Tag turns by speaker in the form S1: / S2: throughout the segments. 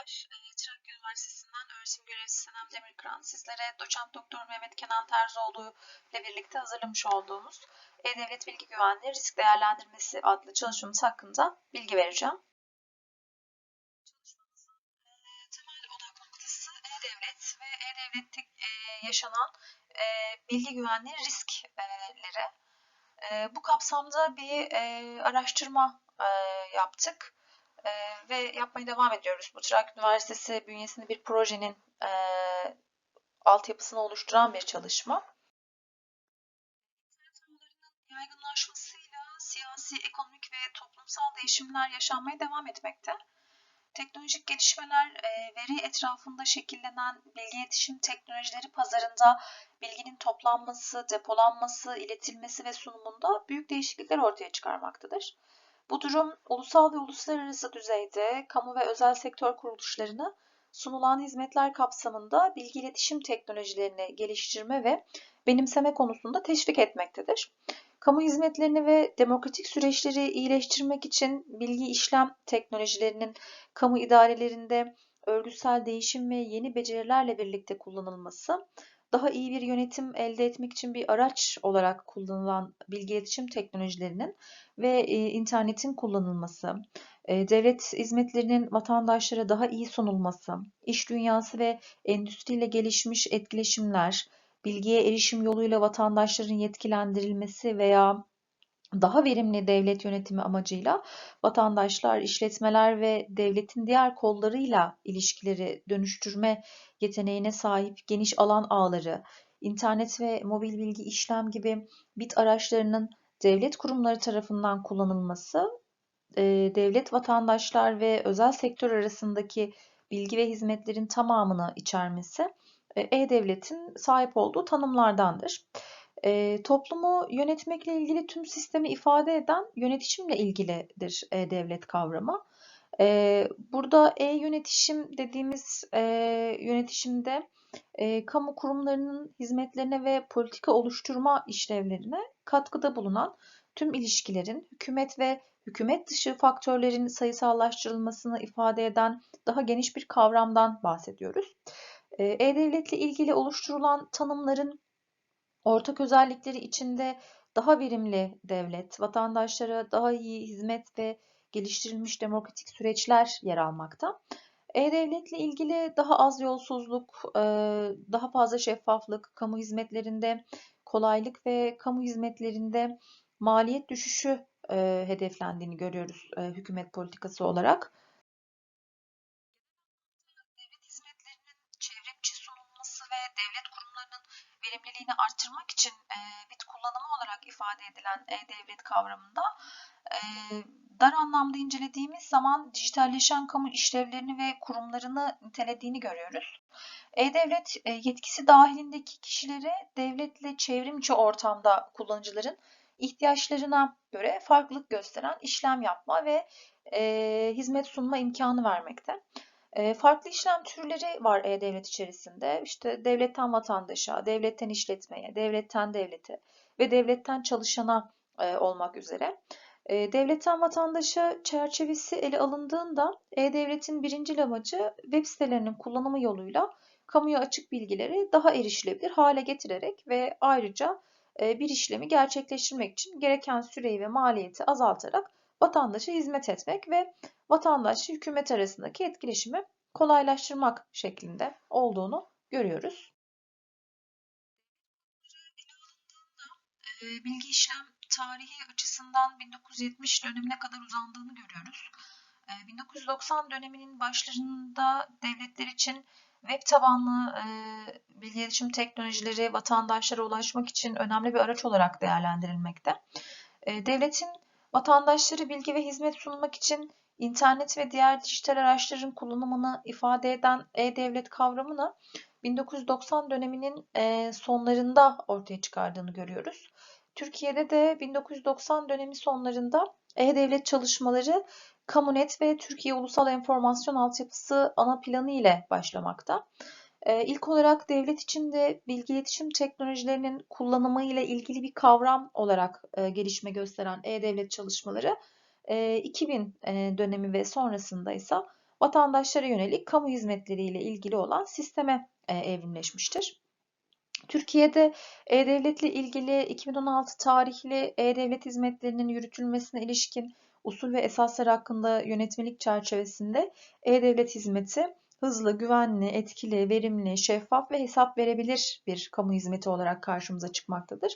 S1: Merhabalar. Ee, Trakya Üniversitesi'nden öğretim görevlisi Senem Demirkıran sizlere doçent doktor Mehmet Kenan Terzoğlu ile birlikte hazırlamış olduğumuz E-Devlet Bilgi Güvenliği Risk Değerlendirmesi adlı çalışmamız hakkında bilgi vereceğim. E, temel odak noktası E-Devlet ve E-Devlet'te e, yaşanan e, bilgi güvenliği riskleri. E, bu kapsamda bir e, araştırma e, yaptık e, ve yapmaya devam ediyoruz. Bu Trakya Üniversitesi bünyesinde bir projenin e, altyapısını oluşturan bir çalışma. Yaygınlaşmasıyla siyasi, ekonomik ve toplumsal değişimler yaşanmaya devam etmekte. Teknolojik gelişmeler e, veri etrafında şekillenen bilgi iletişim teknolojileri pazarında bilginin toplanması, depolanması, iletilmesi ve sunumunda büyük değişiklikler ortaya çıkarmaktadır. Bu durum ulusal ve uluslararası düzeyde kamu ve özel sektör kuruluşlarına sunulan hizmetler kapsamında bilgi iletişim teknolojilerini geliştirme ve benimseme konusunda teşvik etmektedir. Kamu hizmetlerini ve demokratik süreçleri iyileştirmek için bilgi işlem teknolojilerinin kamu idarelerinde örgütsel değişim ve yeni becerilerle birlikte kullanılması, daha iyi bir yönetim elde etmek için bir araç olarak kullanılan bilgi iletişim teknolojilerinin ve e, internetin kullanılması, e, devlet hizmetlerinin vatandaşlara daha iyi sunulması, iş dünyası ve endüstriyle gelişmiş etkileşimler, bilgiye erişim yoluyla vatandaşların yetkilendirilmesi veya daha verimli devlet yönetimi amacıyla vatandaşlar, işletmeler ve devletin diğer kollarıyla ilişkileri dönüştürme yeteneğine sahip geniş alan ağları, internet ve mobil bilgi işlem gibi bit araçlarının devlet kurumları tarafından kullanılması, e, devlet vatandaşlar ve özel sektör arasındaki bilgi ve hizmetlerin tamamını içermesi e, e-devletin sahip olduğu tanımlardandır. E, toplumu yönetmekle ilgili tüm sistemi ifade eden yönetişimle ilgilidir e-devlet kavramı. E, burada e-yönetişim dediğimiz e, yönetişimde e, kamu kurumlarının hizmetlerine ve politika oluşturma işlevlerine katkıda bulunan tüm ilişkilerin hükümet ve hükümet dışı faktörlerin sayısallaştırılmasını ifade eden daha geniş bir kavramdan bahsediyoruz. E-Devlet ile ilgili oluşturulan tanımların ortak özellikleri içinde daha verimli devlet, vatandaşlara daha iyi hizmet ve geliştirilmiş demokratik süreçler yer almakta. E-Devlet ile ilgili daha az yolsuzluk, daha fazla şeffaflık, kamu hizmetlerinde kolaylık ve kamu hizmetlerinde maliyet düşüşü hedeflendiğini görüyoruz hükümet politikası olarak. Verimliliğini arttırmak için bit kullanımı olarak ifade edilen e-devlet kavramında dar anlamda incelediğimiz zaman dijitalleşen kamu işlevlerini ve kurumlarını nitelediğini görüyoruz. E-Devlet yetkisi dahilindeki kişilere devletle çevrimçi ortamda kullanıcıların ihtiyaçlarına göre farklılık gösteren işlem yapma ve e, hizmet sunma imkanı vermekte. Farklı işlem türleri var e-devlet içerisinde. İşte devletten vatandaşa, devletten işletmeye, devletten devlete ve devletten çalışana olmak üzere. Devletten vatandaşa çerçevesi ele alındığında e-devletin birinci amacı web sitelerinin kullanımı yoluyla kamuya açık bilgileri daha erişilebilir hale getirerek ve ayrıca bir işlemi gerçekleştirmek için gereken süreyi ve maliyeti azaltarak vatandaşa hizmet etmek ve vatandaşla hükümet arasındaki etkileşimi kolaylaştırmak şeklinde olduğunu görüyoruz. Bilgi işlem tarihi açısından 1970 dönemine kadar uzandığını görüyoruz. 1990 döneminin başlarında devletler için web tabanlı e, bilgi iletişim teknolojileri vatandaşlara ulaşmak için önemli bir araç olarak değerlendirilmekte. E, devletin vatandaşları bilgi ve hizmet sunmak için internet ve diğer dijital araçların kullanımını ifade eden e-devlet kavramını 1990 döneminin e, sonlarında ortaya çıkardığını görüyoruz. Türkiye'de de 1990 dönemi sonlarında e-devlet çalışmaları Kamunet ve Türkiye Ulusal Enformasyon Altyapısı ana planı ile başlamakta. Ee, ilk olarak devlet içinde bilgi iletişim teknolojilerinin kullanımı ile ilgili bir kavram olarak e, gelişme gösteren e-devlet çalışmaları 2000 e, e, dönemi ve sonrasında ise
S2: vatandaşlara yönelik kamu hizmetleriyle ilgili olan sisteme evrimleşmiştir. Türkiye'de E-Devlet'le ilgili 2016 tarihli E-Devlet hizmetlerinin yürütülmesine ilişkin usul ve esaslar hakkında yönetmelik çerçevesinde E-Devlet hizmeti hızlı, güvenli, etkili, verimli, şeffaf ve hesap verebilir bir kamu hizmeti olarak karşımıza çıkmaktadır.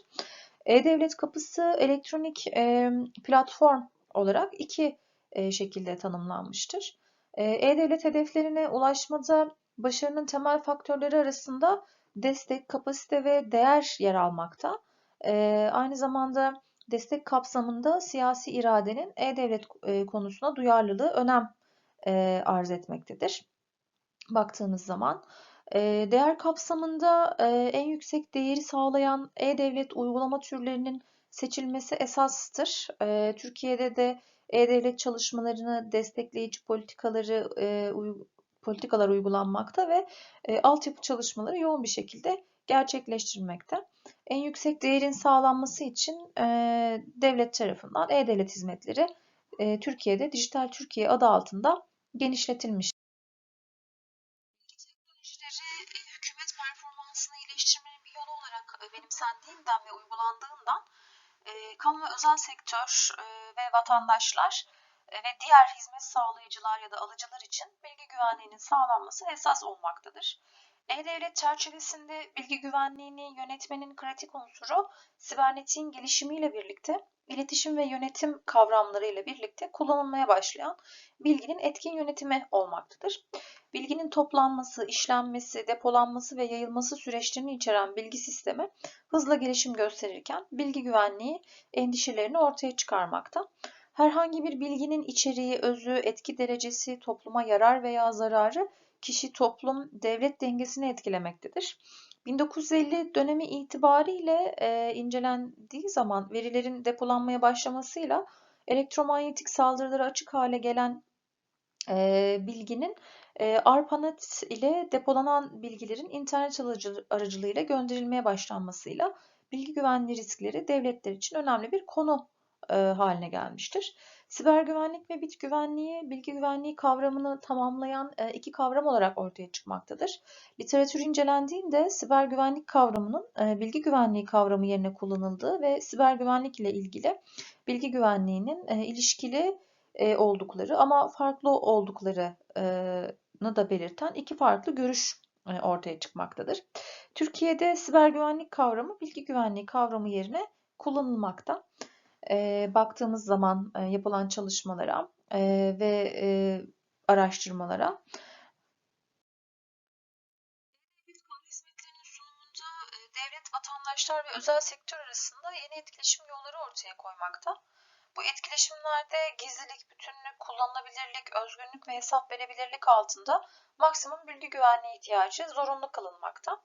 S2: E-Devlet kapısı elektronik e, platform olarak iki e, şekilde tanımlanmıştır. E-Devlet hedeflerine ulaşmada başarının temel faktörleri arasında destek, kapasite ve değer yer almakta. E, aynı zamanda destek kapsamında siyasi iradenin e-devlet konusuna duyarlılığı önem arz etmektedir. Baktığımız zaman değer kapsamında en yüksek değeri sağlayan e-devlet uygulama türlerinin seçilmesi esastır. Türkiye'de de e-devlet çalışmalarını destekleyici politikaları politikalar uygulanmakta ve altyapı çalışmaları yoğun bir şekilde gerçekleştirilmekte. En yüksek değerin sağlanması için devlet tarafından e-devlet hizmetleri Türkiye'de Dijital Türkiye adı altında genişletilmiş.
S1: Teknolojileri e, hükümet performansını iyileştirmenin bir yolu olarak e, benimsendiğinden ve uygulandığından e, kamu ve özel sektör ve vatandaşlar ve diğer hizmet sağlayıcılar ya da alıcılar için bilgi güvenliğinin sağlanması esas olmaktadır. E-Devlet çerçevesinde bilgi güvenliğini yönetmenin kritik unsuru sibernetiğin gelişimiyle birlikte iletişim ve yönetim kavramlarıyla birlikte kullanılmaya başlayan bilginin etkin yönetimi olmaktadır. Bilginin toplanması, işlenmesi, depolanması ve yayılması süreçlerini içeren bilgi sistemi hızla gelişim gösterirken bilgi güvenliği endişelerini ortaya çıkarmakta. Herhangi bir bilginin içeriği, özü, etki derecesi, topluma yarar veya zararı kişi, toplum, devlet dengesini etkilemektedir. 1950 dönemi itibariyle e, incelendiği zaman verilerin depolanmaya başlamasıyla elektromanyetik saldırılara açık hale gelen e, bilginin e, ARPANET ile depolanan bilgilerin internet aracı- aracılığıyla gönderilmeye başlanmasıyla bilgi güvenliği riskleri devletler için önemli bir konu e, haline gelmiştir. Siber güvenlik ve bit güvenliği, bilgi güvenliği kavramını tamamlayan e, iki kavram olarak ortaya çıkmaktadır. Literatür incelendiğinde siber güvenlik kavramının e, bilgi güvenliği kavramı yerine kullanıldığı ve siber güvenlik ile ilgili bilgi güvenliğinin e, ilişkili e, oldukları ama farklı olduklarını da belirten iki farklı görüş e, ortaya çıkmaktadır. Türkiye'de siber güvenlik kavramı bilgi güvenliği kavramı yerine kullanılmakta. E, baktığımız zaman e, yapılan çalışmalara e, ve e, araştırmalara Devlet vatandaşlar ve özel sektör arasında yeni etkileşim yolları ortaya koymakta. Bu etkileşimlerde gizlilik, bütünlük, kullanılabilirlik, özgünlük ve hesap verebilirlik altında maksimum bilgi güvenliği ihtiyacı zorunlu kılınmakta.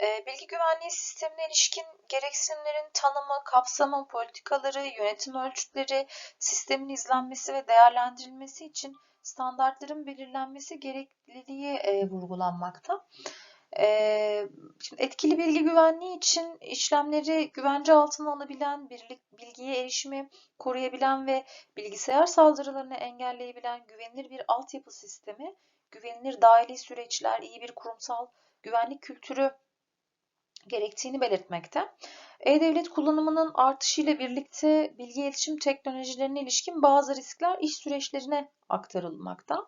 S1: E, Bilgi güvenliği sistemine ilişkin gereksinimlerin tanımı, kapsamı, politikaları, yönetim ölçütleri, sistemin izlenmesi ve değerlendirilmesi için standartların belirlenmesi gerekliliği e, vurgulanmakta. Şimdi etkili bilgi güvenliği için işlemleri güvence altına alabilen, bilgiye erişimi koruyabilen ve bilgisayar saldırılarını engelleyebilen güvenilir bir altyapı sistemi, güvenilir dahili süreçler, iyi bir kurumsal güvenlik kültürü gerektiğini belirtmekte. E-Devlet kullanımının artışıyla birlikte bilgi iletişim teknolojilerine ilişkin bazı riskler iş süreçlerine aktarılmakta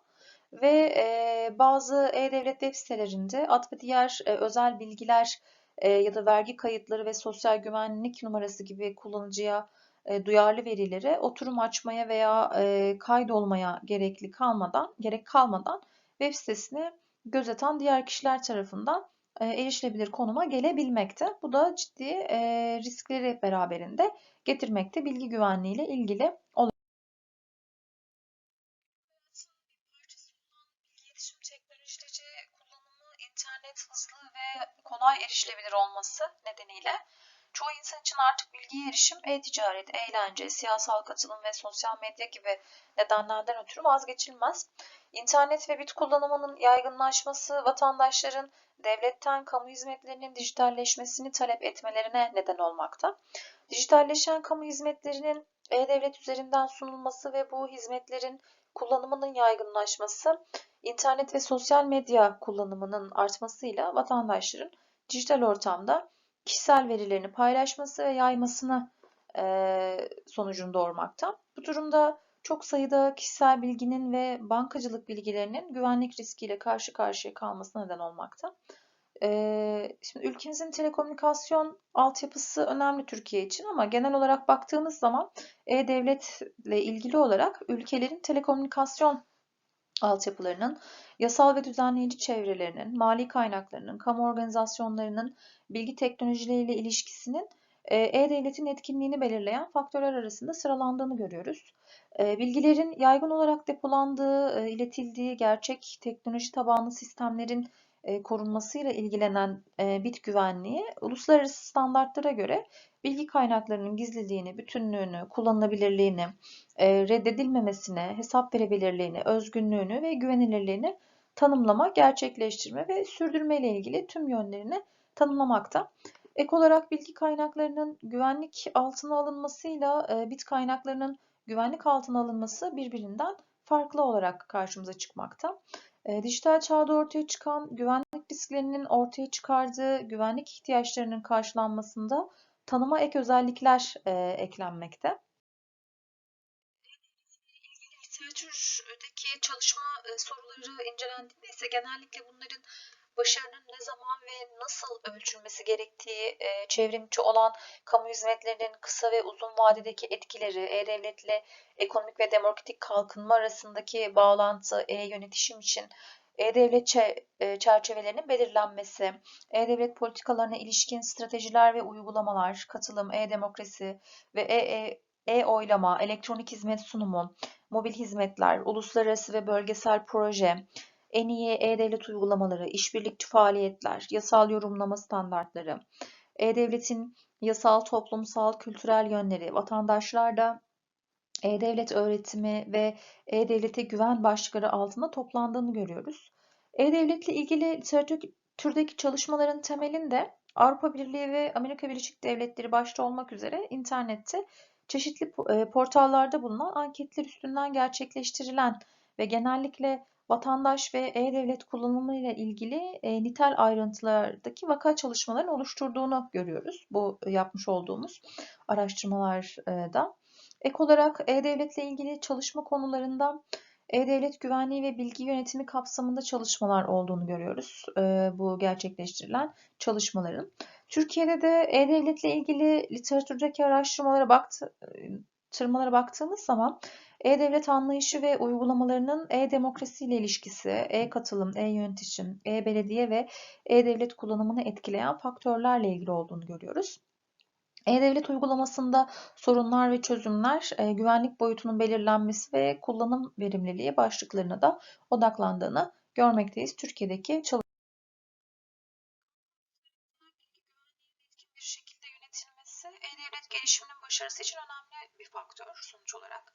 S1: ve e, bazı e-devlet web sitelerinde ad ve diğer e, özel bilgiler e, ya da vergi kayıtları ve sosyal güvenlik numarası gibi kullanıcıya e, duyarlı verilere oturum açmaya veya e, kaydolmaya gerekli kalmadan gerek kalmadan web sitesine göz atan diğer kişiler tarafından e, erişilebilir konuma gelebilmekte. Bu da ciddi e, riskleri beraberinde getirmekte bilgi güvenliği ile ilgili hızlı ve kolay erişilebilir olması nedeniyle çoğu insan için artık bilgiye erişim e-ticaret, eğlence, siyasal katılım ve sosyal medya gibi nedenlerden ötürü vazgeçilmez. İnternet ve bit kullanımının yaygınlaşması vatandaşların devletten kamu hizmetlerinin dijitalleşmesini talep etmelerine neden olmakta. Dijitalleşen kamu hizmetlerinin e-devlet üzerinden sunulması ve bu hizmetlerin kullanımının yaygınlaşması
S2: İnternet ve sosyal medya kullanımının artmasıyla vatandaşların dijital ortamda kişisel verilerini paylaşması ve yaymasını eee, sonucunu doğurmakta. Bu durumda çok sayıda kişisel bilginin ve bankacılık bilgilerinin güvenlik riskiyle karşı karşıya kalmasına neden olmakta. Eee, Şimdi ülkemizin telekomünikasyon altyapısı önemli Türkiye için ama genel olarak baktığımız zaman e-devletle ilgili olarak ülkelerin telekomünikasyon altyapılarının, yasal ve düzenleyici çevrelerinin, mali kaynaklarının, kamu organizasyonlarının bilgi teknolojileriyle ilişkisinin e, e-devletin etkinliğini belirleyen faktörler arasında sıralandığını görüyoruz. E, Bilgilerin yaygın olarak depolandığı, e, iletildiği gerçek teknoloji tabanlı sistemlerin korunmasıyla ilgilenen e, bit güvenliği, uluslararası standartlara göre bilgi kaynaklarının gizliliğini, bütünlüğünü, kullanılabilirliğini, e, reddedilmemesine, hesap verebilirliğini, özgünlüğünü ve güvenilirliğini tanımlama, gerçekleştirme ve sürdürme ile ilgili tüm yönlerini tanımlamakta. Ek olarak bilgi kaynaklarının güvenlik altına alınmasıyla e, bit kaynaklarının güvenlik altına alınması birbirinden farklı olarak karşımıza çıkmakta. E, dijital çağda ortaya çıkan güvenlik risklerinin ortaya çıkardığı güvenlik ihtiyaçlarının karşılanmasında tanıma ek özellikler e, eklenmekte.
S1: literatürdeki çalışma soruları incelendiğinde ise genellikle bunların başarının ne zaman ve nasıl ölçülmesi gerektiği, e, çevrimçi olan kamu hizmetlerinin kısa ve uzun vadedeki etkileri, e-devletle ekonomik ve demokratik kalkınma arasındaki bağlantı, e-yönetişim için e-devlet e, çerçevelerinin belirlenmesi, e-devlet politikalarına ilişkin stratejiler ve uygulamalar, katılım, e-demokrasi ve e-, e-oylama, elektronik hizmet sunumu, mobil hizmetler, uluslararası ve bölgesel proje, en iyi e-devlet uygulamaları, işbirlikçi faaliyetler, yasal yorumlama standartları, e-devletin yasal, toplumsal, kültürel yönleri, vatandaşlarda e-devlet öğretimi ve e-devlete güven başlıkları altında toplandığını görüyoruz. E-devletle ilgili literatürdeki çalışmaların temelinde Avrupa Birliği ve Amerika Birleşik Devletleri başta olmak üzere internette çeşitli e, portallarda bulunan anketler üstünden gerçekleştirilen ve genellikle vatandaş ve e-devlet kullanımı ile ilgili e, nitel ayrıntılardaki vaka çalışmalarını oluşturduğunu görüyoruz. Bu yapmış olduğumuz araştırmalarda. Ek olarak e-devlet ile ilgili çalışma konularında e-devlet güvenliği ve bilgi yönetimi kapsamında çalışmalar olduğunu görüyoruz. E, bu gerçekleştirilen çalışmaların. Türkiye'de de e-devlet ile ilgili literatürdeki araştırmalara baktı, tırmalara baktığımız zaman e-devlet anlayışı ve uygulamalarının e-demokrasi ile ilişkisi, e-katılım, e-yönetişim, e-belediye ve e-devlet kullanımını etkileyen faktörlerle ilgili olduğunu görüyoruz. E-Devlet uygulamasında sorunlar ve çözümler, e, güvenlik boyutunun belirlenmesi ve kullanım verimliliği başlıklarına da odaklandığını görmekteyiz. Türkiye'deki e-devlet gelişiminin başarısı için önemli bir faktör sonuç olarak.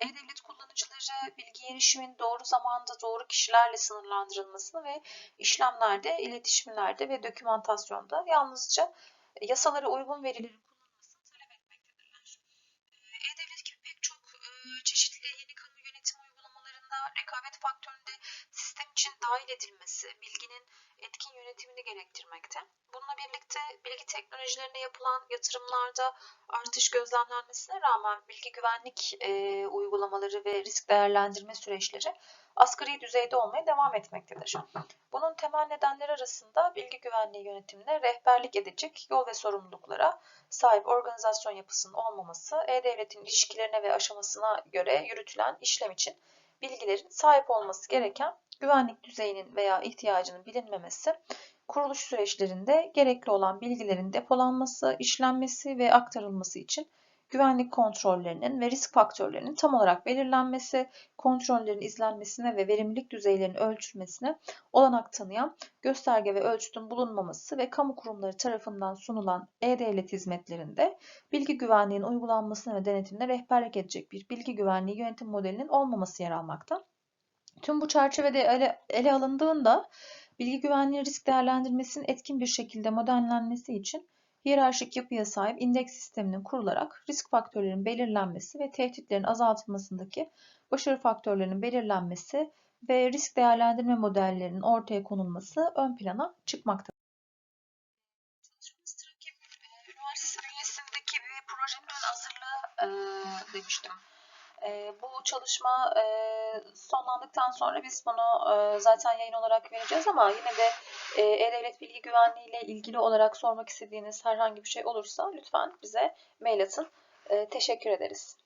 S1: E-devlet kullanıcıları bilgi erişimin doğru zamanda doğru kişilerle sınırlandırılmasını ve işlemlerde, iletişimlerde ve dokümantasyonda yalnızca yasalara uygun verilerin kullanılmasını talep etmektedirler. E-Devlet gibi pek çok çeşitli yeni kamu yönetim uygulamalarında rekabet faktöründe sistem için dahil edilmesi, bilginin etkin yönetimini gerektirmekte. Bununla birlikte bilgi teknolojilerine yapılan yatırımlarda artış gözlemlenmesine rağmen bilgi güvenlik e, uygulamaları ve risk değerlendirme süreçleri asgari düzeyde olmaya devam etmektedir. Bunun temel nedenleri arasında bilgi güvenliği yönetimine rehberlik edecek yol ve sorumluluklara sahip organizasyon yapısının olmaması, e-devletin ilişkilerine ve aşamasına göre yürütülen işlem için bilgilerin sahip olması gereken güvenlik düzeyinin veya ihtiyacının bilinmemesi, kuruluş süreçlerinde gerekli olan bilgilerin depolanması, işlenmesi ve aktarılması için güvenlik kontrollerinin ve risk faktörlerinin tam olarak belirlenmesi, kontrollerin izlenmesine ve verimlilik düzeylerinin ölçülmesine olanak tanıyan gösterge ve ölçütün bulunmaması ve kamu kurumları tarafından sunulan e-devlet hizmetlerinde bilgi güvenliğinin uygulanmasına ve denetimine rehberlik edecek bir bilgi güvenliği yönetim modelinin olmaması yer almakta. Tüm bu çerçevede ele, ele alındığında bilgi güvenliği risk değerlendirmesinin etkin bir şekilde modellenmesi için hiyerarşik yapıya sahip indeks sisteminin kurularak risk faktörlerinin belirlenmesi ve tehditlerin azaltılmasındaki başarı faktörlerinin belirlenmesi
S2: ve risk değerlendirme modellerinin ortaya konulması ön plana çıkmaktadır.
S1: E, Üniversitesi bünyesindeki bir projenin hazırlığı e, demiştim. E, bu çalışma e, sonlandıktan sonra biz bunu e, zaten yayın olarak vereceğiz ama yine de e, E-Devlet Bilgi Güvenliği ile ilgili olarak sormak istediğiniz herhangi bir şey olursa lütfen bize mail atın. E, teşekkür ederiz.